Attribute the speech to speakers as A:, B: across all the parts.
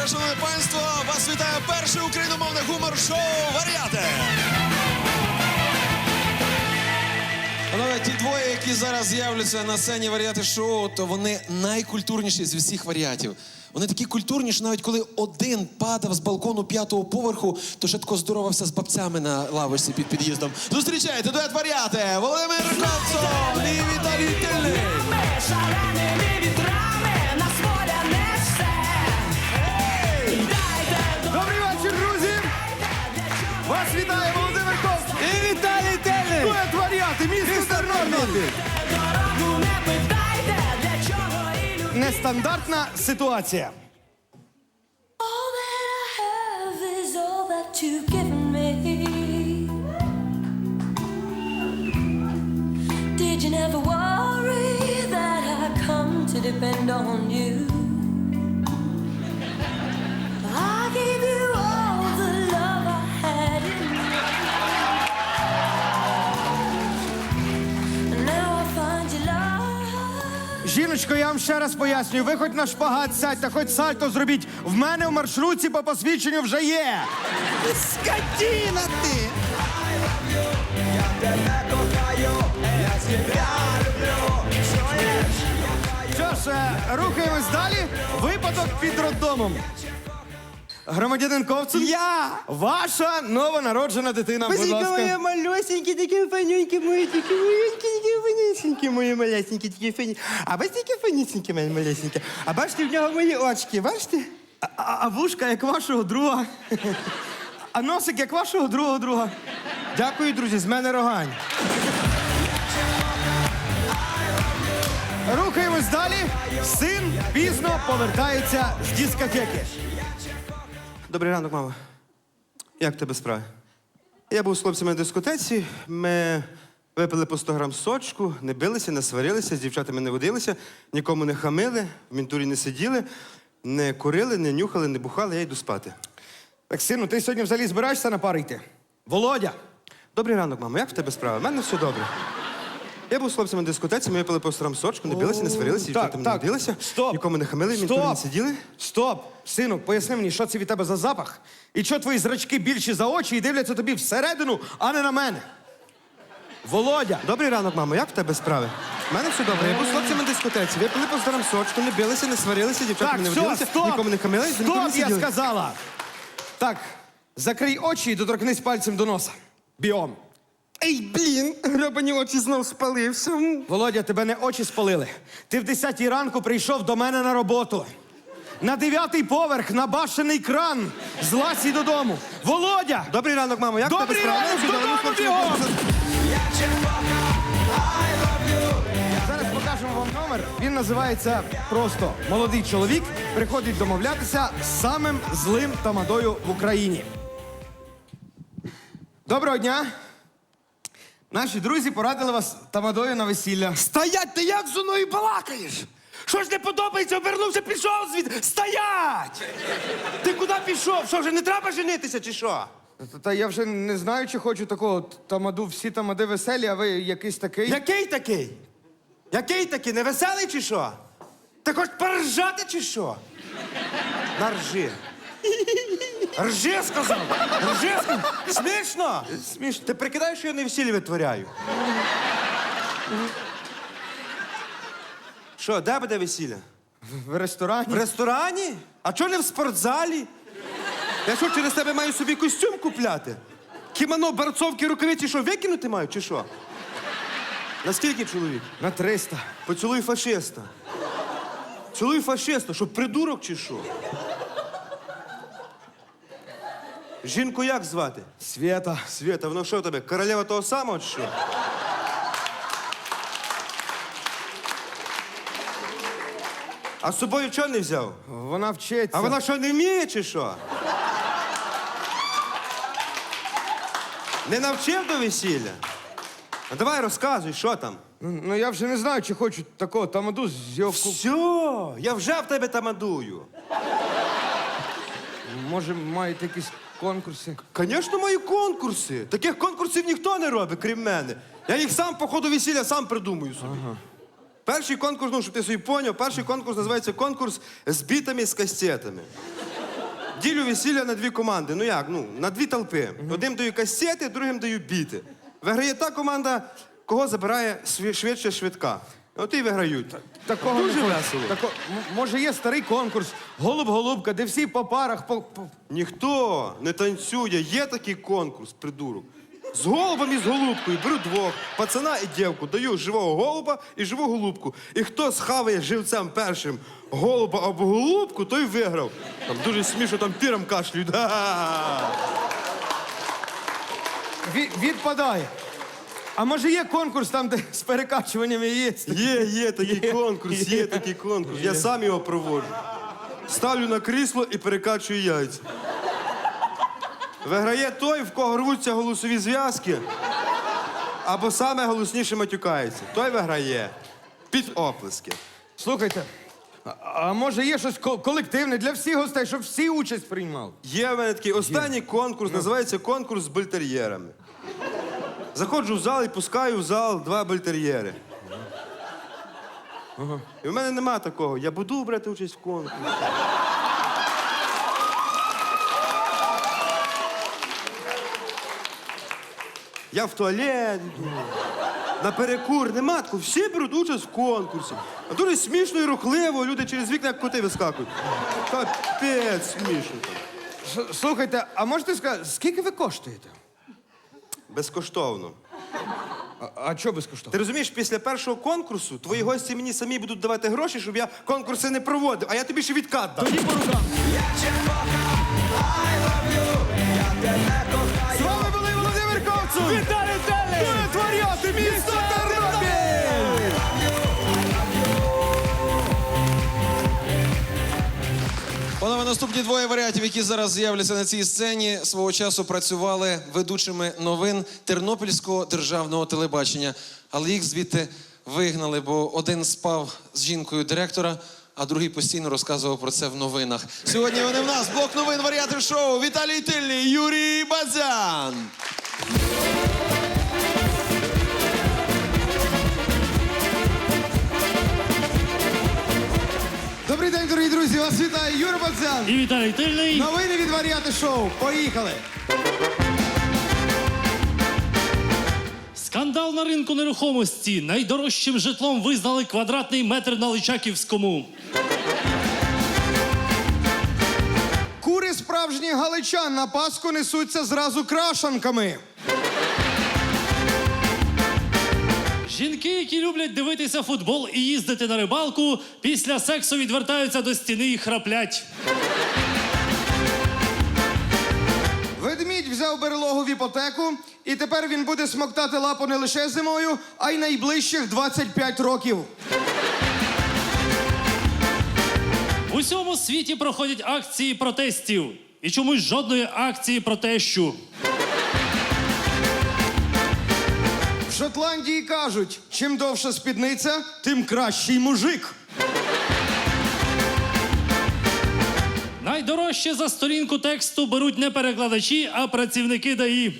A: вечора, шановне панство! Вас вітає перше україномовне гумор-шоу Варіати! Панове, ті двоє, які зараз з'являться на сцені варіати шоу, то вони найкультурніші з усіх варіатів. Вони такі культурні, що навіть коли один падав з балкону п'ятого поверху, то тако здоровався з бабцями на лавочці під під'їздом. Зустрічайте дует варіати! Володимир Ковцов і Віталій Тильний!
B: Given me. Did you never worry that I come to depend on you? Love.
C: Я вам ще раз пояснюю. Ви хоч на шпагат сядьте, хоч сальто зробіть. В мене в маршрутці по посвідченню вже є. Скотіна ти! Що ж, е, рухаємось далі. Випадок під роддомом. Громадянин Ковцин?
D: Я!
C: Ваша новонароджена дитина, будь
D: Посмотрите,
C: ласка.
D: мои малюсенькие, такие фанюньки, мои такие маленькие, такие фанюсенькие, мои малюсенькие. А бачите, такі фанюсенькі, мої малюсенькі? А бачите, в нього мої очки, бачите?
C: А, а, а вушка як вашого друга. А носик як вашого другого друга.
D: Дякую, друзі, з мене рогань.
C: Рухаємось далі. Син пізно повертається з дискотеки.
D: Добрий ранок, мама. Як тебе справи? Я був з хлопцями на дискотеці, ми випили по 100 грам сочку, не билися, не сварилися, з дівчатами не водилися, нікому не хамили, в мінтурі не сиділи, не курили, не нюхали, не бухали, я йду спати.
C: Так, сину, ти сьогодні взагалі збираєшся на пари йти? Володя.
D: Добрий ранок, мамо. Як в тебе справа? У мене все добре. Я був з хлопцями на дискотеці, ми випили по 100 грам сочку, не билися, не сварилися, дівчатами не
C: так.
D: водилися,
C: Стоп.
D: нікому не хамили, в мінтурі не
C: Стоп.
D: сиділи.
C: Стоп! Сину, поясни мені, що це від тебе за запах? І чого твої зрачки більші за очі і дивляться тобі всередину, а не на мене? Володя!
D: Добрий ранок, мамо. Як в тебе справи? У мене все добре. Я був з хлопцями на дискотеці, випили по 100 грам сочку, не билися, не сварилися, дівчатами
C: Так,
D: не
C: все,
D: водилися,
C: стоп!
D: нікому не хамили, нікому не
C: Стоп, я
D: сиділи.
C: сказала! Так, закрий очі і доторкнись пальцем до носа. Біом.
D: Ей, блін, гребані очі знов спалився.
C: Володя, тебе не очі спалили. Ти в 10 ранку прийшов до мене на роботу. На дев'ятий поверх, на башений кран. З Ласі додому. Володя!
D: Добрий ранок, мамо. Як в тебе
C: Добрий
D: справи?
C: ранок,
D: Чудово,
C: додому
D: ми з хлопцями
C: бігом! Зараз покажемо вам номер. Він називається просто Молодий чоловік приходить домовлятися з самим злим тамадою в Україні. Доброго дня! Наші друзі порадили вас тамадою на весілля.
E: Стоять, ти як зо мною балакаєш? Що ж не подобається, обернувся, пішов звідти. Стоять! Ти куди пішов? Що вже не треба женитися, чи що?
C: Та- я вже не знаю, чи хочу такого тамаду. Всі тамади веселі, а ви якийсь такий.
E: Який такий? Який такий? Невеселий чи що? Ти хочеш поржати чи що? На ржи. Сказав! Ржи, сказав! Смішно? Смішно. Ти прикидаєш, що я не весілля витворяю? Що, де буде весілля?
C: В ресторані.
E: В ресторані? А чого не в спортзалі? Я що, через тебе маю собі костюм купляти? Кімоно, борцовки, рукавиці, що, викинути маю, чи що? Наскільки чоловік?
C: На 300.
E: Поцілуй фашиста. Цілуй фашиста, що придурок чи що? Жінку як звати?
C: Свята.
E: Свята, воно що в тебе? Королева того самого чи що? А з собою чого не взяв?
C: Вона вчиться.
E: А вона що не вміє чи що? Не навчив до весілля?
D: А давай розказуй, що там.
C: Ну, ну я вже не знаю, чи хочу такого тамаду з його ку-
D: Все, я вже в тебе тамадую.
C: Може, маєте якісь конкурси?
D: Звісно, мої конкурси. Таких конкурсів ніхто не робить, крім мене. Я їх сам по ходу весілля сам придумую собі. Перший конкурс, ну, щоб ти собі поняв, перший конкурс називається конкурс з бітами з кастетами. Ділю весілля на дві команди. Ну як? Ну, на дві толпи. Одним даю касети, другим даю біти. Виграє та команда, кого забирає сві- швидше швидка. От і виграють.
C: Такого
D: Дуже
C: не хочу.
D: весело.
C: Тако... м- Може, є старий конкурс, голуб-голубка, де всі по парах, по, по...
D: Ніхто не танцює. Є такий конкурс, придурок. З голубом і з голубкою беру двох, пацана і дівку, даю живого голуба і живу голубку. І хто схаває живцем першим голуба або голубку, той виграв. Там дуже смішно, там піром кашлюють. Га-га-га.
C: Ві- відпадає. А може є конкурс там, де з перекачуванням яєць?
D: Є, є такий конкурс, є такий конкурс. Я сам його проводжу. Ставлю на крісло і перекачую яйця. Виграє той, в кого рвуться голосові зв'язки, або саме голосніше матюкається. Той виграє. Під оплески.
C: Слухайте, а, а може є щось ко- колективне для всіх гостей, щоб всі участь приймали?
D: Є в мене такий останній конкурс, називається конкурс з бультер'єрами. Заходжу в зал і пускаю в зал два бультер'єри. І в мене нема такого. Я буду брати участь в конкурсі. Я в туалет йду. На перекур нема такого. Всі беруть участь в конкурсі. А дуже смішно і рухливо, люди через вікна як коти вискакують. Капець смішно. там.
C: С- Слухайте, а можете сказати, скільки ви коштуєте?
D: Безкоштовно.
C: А, а чого безкоштовно?
D: Ти розумієш, після першого конкурсу твої гості мені самі будуть давати гроші, щоб я конкурси не проводив, а я тобі ще відкат дам.
C: З Віталій Телі! Творяти місто Тернопіль!
A: Панове, наступні двоє варіантів, які зараз з'являться на цій сцені, свого часу працювали ведучими новин Тернопільського державного телебачення. Але їх звідти вигнали, бо один спав з жінкою директора, а другий постійно розказував про це в новинах. Сьогодні вони в нас блок новин варіатив шоу Віталій Тильний, Юрій Бадзян.
C: Добрий день, дорогі друзі! Вас вітає Юра Бадзян!
F: І Віталій Тильний.
C: Новини від варіати шоу. Поїхали!
F: Скандал на ринку нерухомості. Найдорожчим житлом визнали квадратний метр на Личаківському.
C: Кури справжніх галичан на Пасху несуться зразу крашанками.
F: Жінки, які люблять дивитися футбол і їздити на рибалку, після сексу відвертаються до стіни і храплять.
C: Ведмідь взяв берлогу в іпотеку, і тепер він буде смоктати лапу не лише зимою, а й найближчих 25 років.
F: В усьому світі проходять акції протестів. І чомусь жодної акції протещу.
C: Шотландії кажуть, чим довша спідниця, тим кращий мужик.
F: Найдорожче за сторінку тексту беруть не перекладачі, а працівники ДАІ.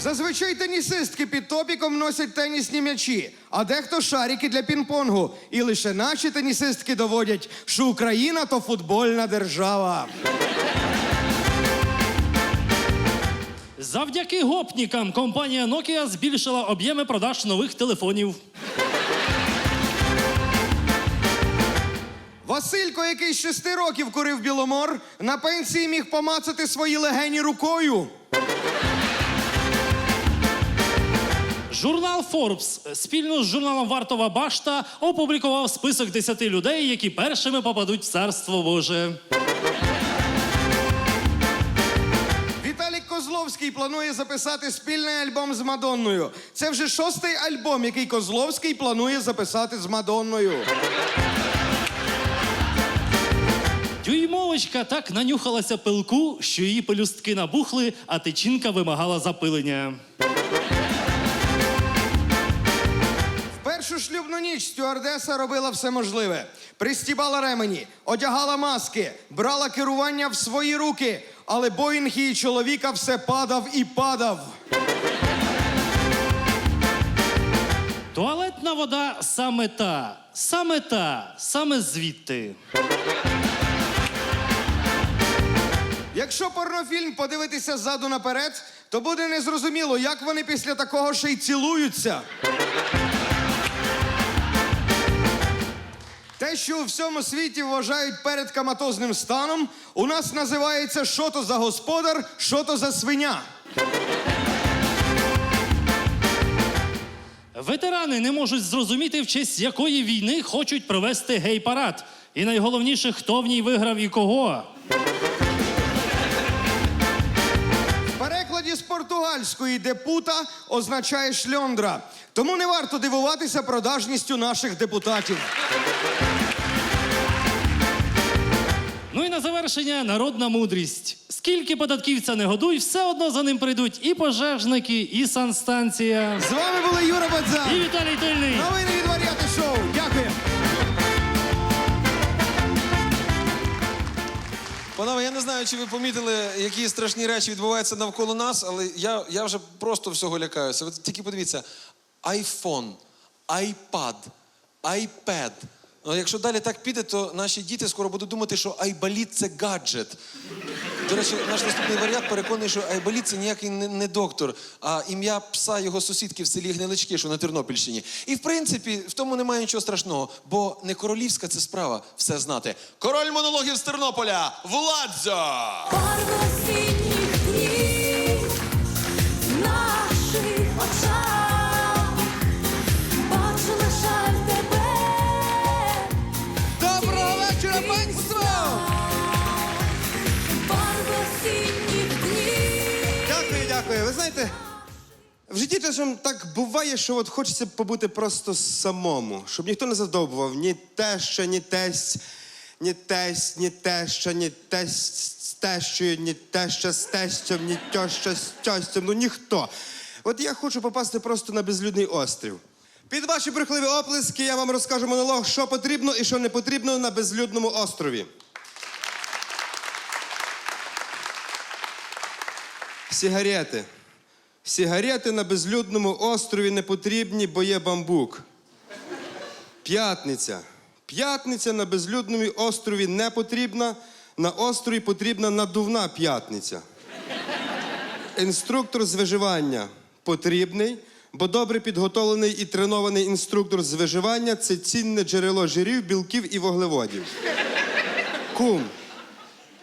C: Зазвичай тенісистки під топіком носять тенісні м'ячі, а дехто шарики для пінг-понгу. І лише наші тенісистки доводять, що Україна то футбольна держава.
F: Завдяки гопнікам компанія Nokia збільшила об'єми продаж нових телефонів.
C: Василько, який з шести років курив біломор, на пенсії міг помацати свої легені рукою.
F: Журнал Forbes спільно з журналом Вартова Башта опублікував список 10 людей, які першими попадуть в царство Боже.
C: Козловський планує записати спільний альбом з Мадонною. Це вже шостий альбом, який Козловський планує записати з Мадонною.
F: Дюймовочка так нанюхалася пилку, що її пелюстки набухли, а тичинка вимагала запилення.
C: В першу шлюбну ніч стюардеса робила все можливе. Пристібала ремені, одягала маски, брала керування в свої руки, але Боїнг її чоловіка все падав і падав.
F: Туалетна вода саме та, саме та, саме звідти.
C: Якщо порнофільм подивитися ззаду наперед, то буде незрозуміло, як вони після такого ще й цілуються. Те, що у всьому світі вважають передкаматозним станом, у нас називається що то за господар, що то за свиня.
F: Ветерани не можуть зрозуміти, в честь якої війни хочуть провести гей-парад. І найголовніше, хто в ній виграв і кого.
C: В перекладі з португальської депута означає шльондра. Тому не варто дивуватися продажністю наших депутатів.
F: На завершення народна мудрість. Скільки податківця не годуй, все одно за ним прийдуть і пожежники, і санстанція,
C: З вами були Юра Бадзан.
F: і Віталій Тильний.
C: Новини від Варіати Шоу. Дякую.
A: Панове, я не знаю, чи ви помітили, які страшні речі відбуваються навколо нас, але я, я вже просто всього лякаюся. Ви тільки подивіться: iPhone, iPad, iPad. Ну, якщо далі так піде, то наші діти скоро будуть думати, що айболіт це гаджет. До речі, наш наступний варіант переконаний, що айболіт це ніякий не, не доктор, а ім'я пса його сусідки в селі Гнилички, що на Тернопільщині. І в принципі, в тому немає нічого страшного, бо не королівська це справа все знати. Король монологів з Тернополя Владзо!
D: В житті часом так буває, що от хочеться побути просто самому, щоб ніхто не задовбував ні теща, ні тесть, ні тесть, ні теща, ні тесть з тещою, ні теща з тестем, ні теща з тестем, ну ніхто. От я хочу попасти просто на безлюдний острів. Під ваші брехливі оплески я вам розкажу монолог, що потрібно і що не потрібно на безлюдному острові. Сігарети. Сігарети на безлюдному острові не потрібні, бо є бамбук. П'ятниця. П'ятниця на безлюдному острові не потрібна. На острові потрібна надувна п'ятниця. Інструктор з виживання потрібний, бо добре підготовлений і тренований інструктор з виживання це цінне джерело жирів, білків і вуглеводів. Кум.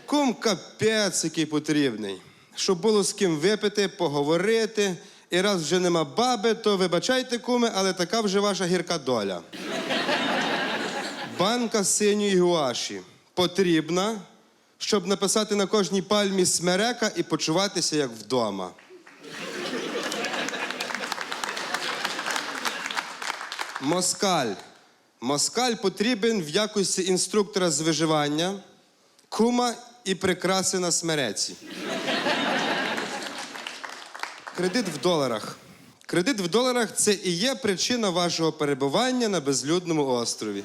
D: Кум капець, який потрібний. Щоб було з ким випити, поговорити. І раз вже нема баби, то вибачайте, куми, але така вже ваша гірка доля. Банка синьої гуаші потрібна, щоб написати на кожній пальмі смерека і почуватися як вдома. Москаль. Москаль потрібен в якості інструктора з виживання, кума і прикраси на смереці. Кредит в доларах. Кредит в доларах це і є причина вашого перебування на безлюдному острові.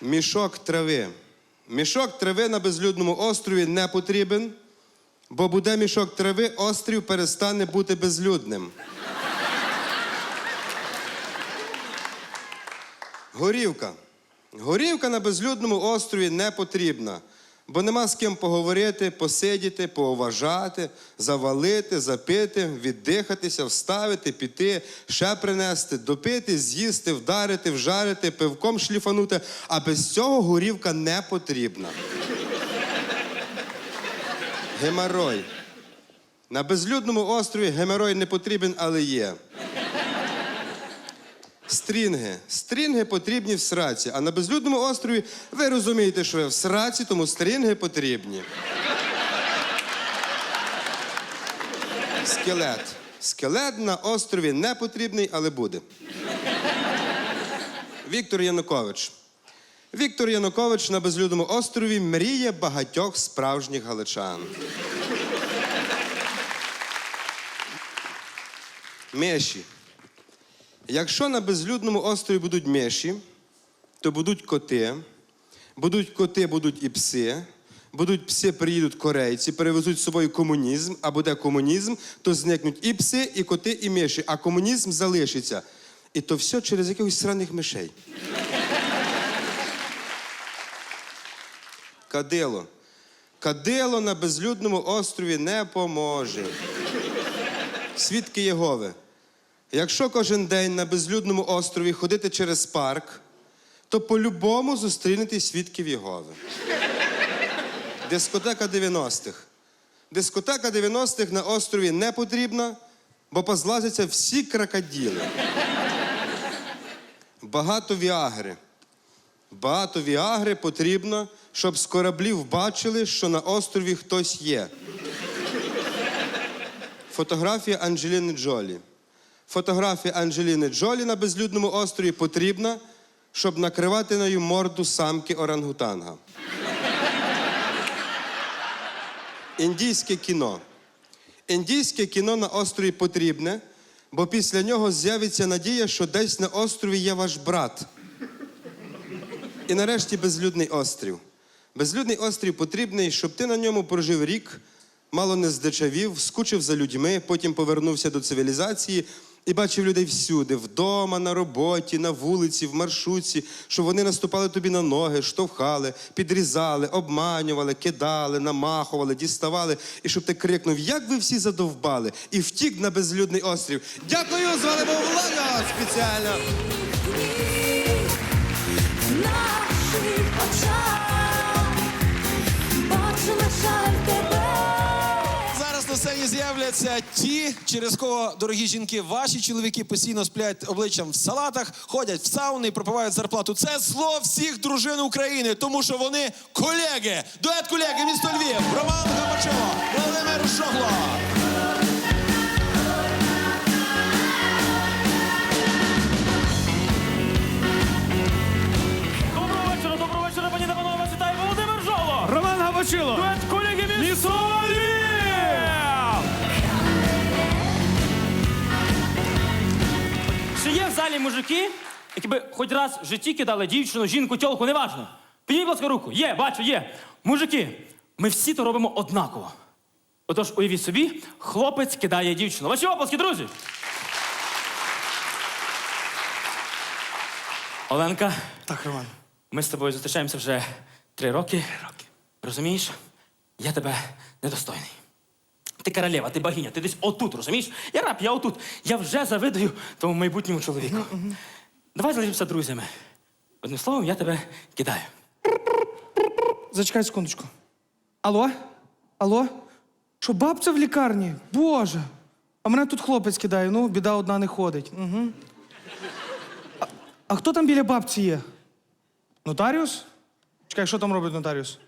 D: Мішок трави. Мішок трави на безлюдному острові не потрібен, бо буде мішок трави, острів перестане бути безлюдним. Горівка. Горівка на безлюдному острові не потрібна, бо нема з ким поговорити, посидіти, поуважати, завалити, запити, віддихатися, вставити, піти, ще принести, допити, з'їсти, вдарити, вжарити, пивком шліфанути. А без цього горівка не потрібна. Геморой. На безлюдному острові геморой не потрібен, але є. Стрінги. Стрінги потрібні в сраці. А на безлюдному острові ви розумієте, що ви в сраці, тому стрінги потрібні. Скелет. Скелет на острові не потрібний, але буде. Віктор Янукович. Віктор Янукович на безлюдному острові мріє багатьох справжніх галичан. Меші. Якщо на безлюдному острові будуть меші, то будуть коти. Будуть коти, будуть і пси. Будуть пси, приїдуть корейці, перевезуть з собою комунізм, а буде комунізм, то зникнуть і пси, і коти, і миші, а комунізм залишиться. І то все через якихось сраних мишей. Кадило. Кадило на безлюдному острові не поможе. Свідки Єгови. Якщо кожен день на безлюдному острові ходити через парк, то по-любому зустрінете свідків Єгови. Дискотека 90-х. Дискотека 90-х на острові не потрібна, бо позлазяться всі крокоділи. Багато віагри. Багато віагри потрібно, щоб з кораблів бачили, що на острові хтось є. Фотографія Анджеліни Джолі. Фотографія Анджеліни Джолі на безлюдному острові потрібна, щоб накривати нею морду самки орангутанга. Індійське кіно. Індійське кіно на острові потрібне, бо після нього з'явиться надія, що десь на острові є ваш брат. І нарешті безлюдний острів. Безлюдний острів потрібний, щоб ти на ньому прожив рік, мало не здичавів, скучив за людьми, потім повернувся до цивілізації і бачив людей всюди, вдома, на роботі, на вулиці, в маршрутці, щоб вони наступали тобі на ноги, штовхали, підрізали, обманювали, кидали, намахували, діставали, і щоб ти крикнув, як ви всі задовбали, і втік на безлюдний острів. Дякую, з вами був Влада спеціально.
B: Наших очах бачу на
A: на сцені з'являться ті, через кого, дорогі жінки, ваші чоловіки постійно сплять обличчям в салатах, ходять в сауни і пропивають зарплату. Це зло всіх дружин України, тому що вони колеги. Дует колеги, місто Львів, Роман Габачево, Володимир Шогло.
G: Мужики, які би хоч раз в житті кидали дівчину, жінку, тьолку, неважно? Підніміть, будь ласка, руку. Є, бачу, є. Мужики, ми всі то робимо однаково. Отож, уявіть собі, хлопець кидає дівчину. Ваші оплески, друзі! Оленка,
E: Так, Роман.
G: ми з тобою зустрічаємося вже три роки. Три роки. Розумієш? Я тебе недостойний. Ти королева, ти богиня, ти десь отут, розумієш? Я раб, я отут. Я вже завидую тому майбутньому чоловіку. Давай залишимося друзями. Одним словом, я тебе кидаю.
H: Зачекай секундочку. Алло? Алло? Що бабця в лікарні? Боже. А мене тут хлопець кидає, ну, біда одна не ходить. Угу. А, а хто там біля бабці є? Нотаріус? Чекай, що там робить нотаріус?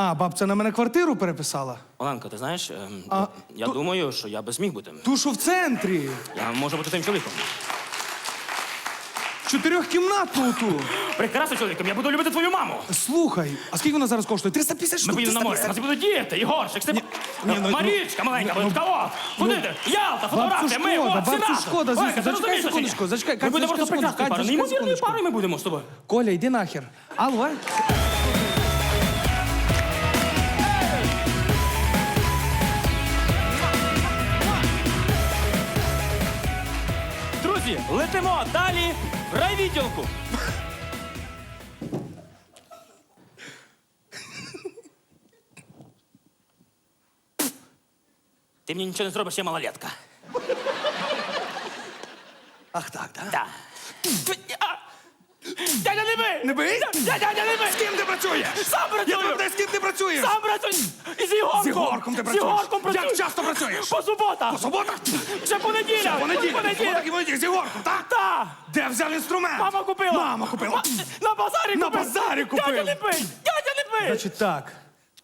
H: А, бабця на мене квартиру переписала.
G: Оленко, ти знаєш, ем,
H: А,
G: я
H: ту-
G: думаю, що я би зміг бути.
H: Ту, що в центрі.
G: Я можу бути тим чоловіком.
H: Чотирьохкімнатну ту.
G: Прекрасним чоловіком, я буду любити твою маму.
H: Слухай, а скільки вона зараз коштує? 350
G: Ми
H: штук.
G: поїдемо на море, у
H: 350.
G: нас будуть діти, Ігорчик, Степ...
H: ні, ну,
G: Марічка маленька,
H: ну,
G: кого? Куди
H: ну,
G: ти? Ялта, фотографія, ми,
H: шкода,
G: от,
H: бабцю
G: разом.
H: шкода, звісно.
G: Ти
H: Зачекай
G: розумієш, чи ні?
H: секундочку, зачекай,
G: Ми
H: Катя,
G: будемо
H: зачекай
G: просто прекрасною парою.
H: Зачекай
G: Неймовірною
H: секундочку.
G: парою ми будемо з тобою.
H: Коля, йди нахер. Алло?
G: Друзі, летимо далі в райвідділку. Ти мені нічого не зробиш, я малолетка.
H: Ах так, да?
G: Да. Дядя, не бий!
H: Не бий?
G: Дядя, дядя, не бий!
H: З ким ти працюєш?
G: Сам працюю!
H: Я питаю, з ким ти працюєш?
G: Сам працюю! І з Ігорком!
H: З Ігорком ти
G: З? Ігорком працюю!
H: Як часто працюєш?
G: По суботах!
H: По суботах?
G: Вже понеділя!
H: Понеділок,
G: Понеділя!
H: субота і понеділок з Ігорком, так?
G: Та!
H: Де взяв інструмент?
G: Мама купила!
H: Мама купила.
G: На базарі
H: На
G: купив!
H: базарі купив.
G: Дядя, не бий! Дядя, не бий!
H: Значить так.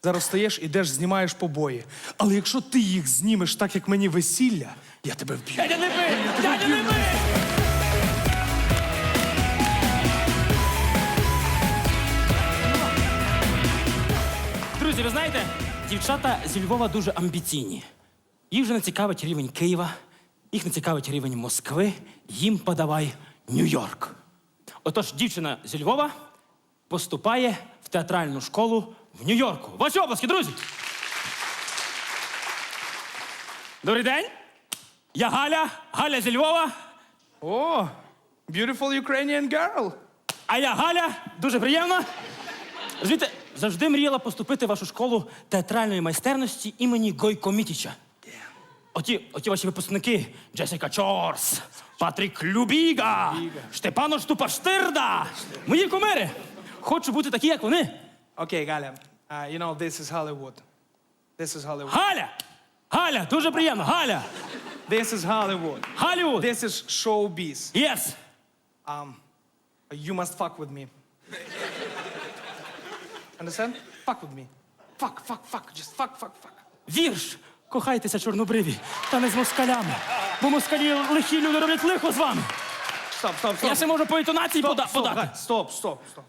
H: Зараз стаєш, ідеш, знімаєш побої. Але якщо ти їх знімеш так, як мені весілля, я тебе вб'ю.
G: Дядя, не бий! Дядя, не бий! Друзі, ви знаєте, дівчата зі Львова дуже амбіційні. Їх вже не цікавить рівень Києва, їх не цікавить рівень Москви, їм подавай Нью-Йорк. Отож, дівчина зі Львова поступає в театральну школу в Нью-Йорку. Ваші обласки, друзі! Добрий день! Я Галя, Галя зі Львова.
H: О, beautiful Ukrainian girl.
G: А я Галя, дуже приємно. Звідти завжди мріяла поступити в вашу школу театральної майстерності імені Гойко Мітіча. Оті, оті ваші випускники Джесіка Чорс, Патрік Любіга, Штепано Штупаштирда. Мої кумири. Хочу бути такі, як вони.
H: Okay, Gaля, uh, you know, this is Hollywood. This is Hollywood.
G: Галя! Галя, дуже приємно. Галя!
H: This is Hollywood.
G: Голлівуд!
H: This is showbiz.
G: Yes!
H: Um, you must fuck with me. Understand? Fuck with me. Fuck, fuck, fuck. Just fuck, fuck, fuck.
G: Вірш! Кохайтеся, чорнобриві, та не з москалями. Бо москалі лихі люди роблять лихо з вами.
H: Stop, stop, stop.
G: Я ще можу по інтонації
H: Stop,
G: пода-
H: stop,
G: подати.
H: guys, stop, stop, stop, stop.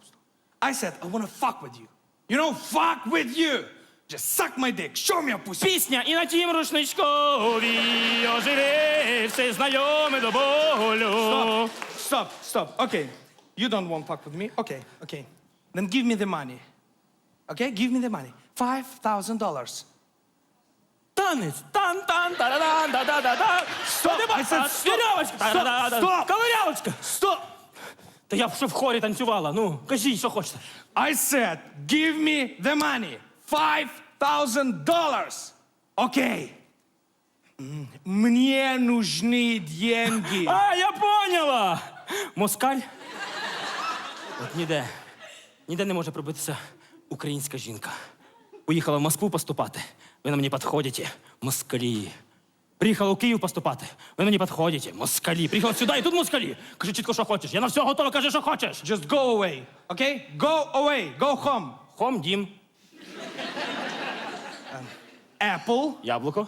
H: I said I wanna fuck with you. You know, fuck with you. Just suck my dick. Show me a pussy.
G: Пісня і на тім рушничкові оживився знайомий до болю.
H: Stop, stop. Okay, you don't want fuck with me. Okay, okay. Then give me the money. Okay, give me the money. Five thousand dollars.
G: Танець. тан тан та дан да да да да
H: Стоп! I said stop!
G: Вірьовочка.
H: Стоп! Стоп!
G: Ковирявочка.
H: Stop!
G: Та я б ще в хорі танцювала. Ну, кажіть, що хочете.
H: I said, give me the money. Five thousand dollars. Okay. Мне нужны деньги.
G: А, я поняла! Москаль. От ніде. Ніде не може пробитися українська жінка. Уїхала в Москву поступати. Ви на мені підходите, москалі. Приїхала у Київ поступати. Ви на мені підходите, москалі. Приїхала сюди, і тут москалі. Кажи чітко, що хочеш. Я на все готова, кажи, що хочеш.
H: Just go away. Okay? Go away. Go home.
G: Хом, дім,
H: Apple.
G: яблуко.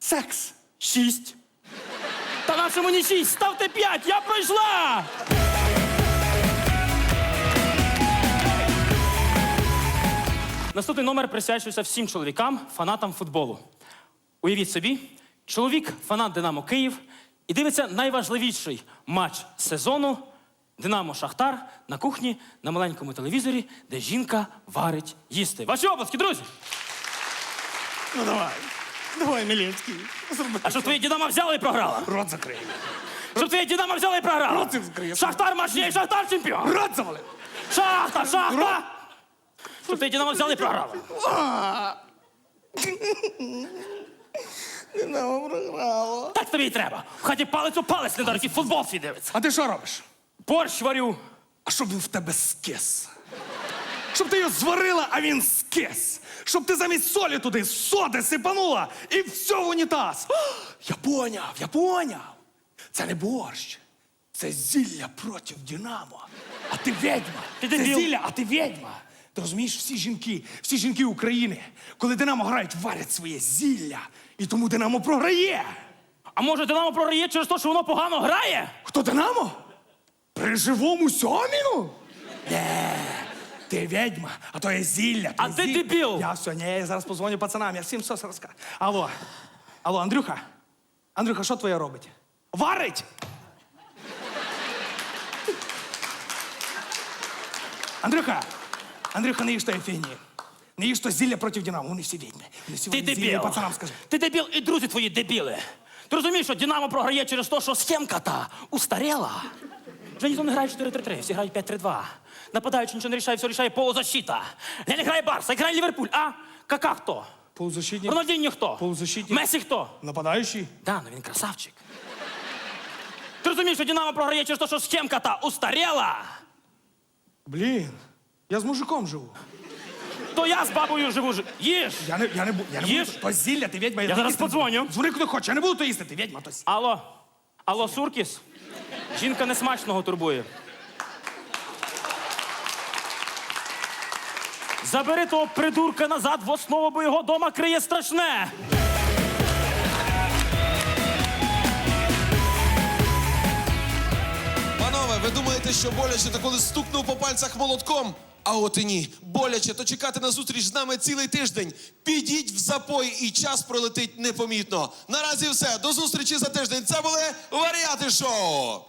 H: Sex.
G: Шість. Та нашому не шість, ставте п'ять, я пройшла! Наступний номер присвячується всім чоловікам, фанатам футболу. Уявіть собі, чоловік фанат Динамо Київ і дивиться найважливіший матч сезону Динамо Шахтар на кухні на маленькому телевізорі, де жінка варить їсти. Ваші обласки, друзі!
H: Ну давай. Давай, Милецкий.
G: А що твоя Динамо взяла і програла?
H: Рот закрий.
G: Щоб твоя Динамо взяла і програла.
H: Рот закрий.
G: Шахтар мощнее, Шахтар чемпіон.
H: Рот завали.
G: Шахта, шахта. Щоб твоя Динамо взяла і програла.
H: Динамо програло.
G: Так тобі і треба. В хаті палець у палець не дарить, і футбол свій дивиться.
H: А ти що робиш?
G: Борщ варю.
H: А щоб він в тебе скис. Щоб ти його зварила, а він скис. Щоб ти замість солі туди соди сипанула і все в унітаз. Я поняв, я поняв. Це не борщ. Це зілля проти Динамо. А ти відьма.
G: Ти
H: Це
G: дебіл.
H: зілля, а ти відьма. Ти розумієш, всі жінки, всі жінки України, коли Динамо грають, варять своє зілля. І тому Динамо програє.
G: А може Динамо програє через те, що воно погано грає?
H: Хто Динамо? При живому сьоміну? Не, ти відьма, а то є зілля.
G: А
H: то
G: ти
H: зілля.
G: дебіл.
H: Я все, ні, я зараз позвоню пацанам, я всім все розкажу. Алло, алло, Андрюха? Андрюха, що твоє робить? Варить! Андрюха! Андрюха, не їж тої фігні. Не їж то зілля проти Динамо, вони всі відьми. Вони всі
G: Ти
H: вони зілля,
G: дебіл.
H: пацанам скажи.
G: Ти дебіл і друзі твої дебіли. Ти розумієш, що Динамо програє через те, що схемка та устаріла? Вже ніхто не грає 4-3-3, всі грають 5-3-2. Нападаючи нічого не рішає, все рішає полузащита. Не грає Барса, грає Ліверпуль. А? Кака хто?
H: Полузащитник.
G: Рональдіньо хто?
H: Полузащитник.
G: Месі хто?
H: Нападаючий.
G: Да, ну він красавчик. Ти розумієш, що Динамо програє через те, що схемка та устаріла?
H: Блін, я з мужиком живу.
G: То я з бабою живу. ж- Їж!
H: Я не, я не, бу- я не
G: Їж.
H: буду. То зілля, ти відьма.
G: Я зараз
H: їсти не
G: подзвоню.
H: Дзвони куди хочеш, я не буду то їсти, ти відьма, то зілля.
G: Алло, алло, Суркіс? Жінка несмачного турбує. Забери того придурка назад в основу, бо його дома криє страшне.
A: Панове, ви думаєте, що боляче, коли стукнув по пальцях молотком? А от і ні, боляче, то чекати на зустріч з нами цілий тиждень. Підіть в запой, і час пролетить непомітно. Наразі все. До зустрічі за тиждень. Це були варіати шоу.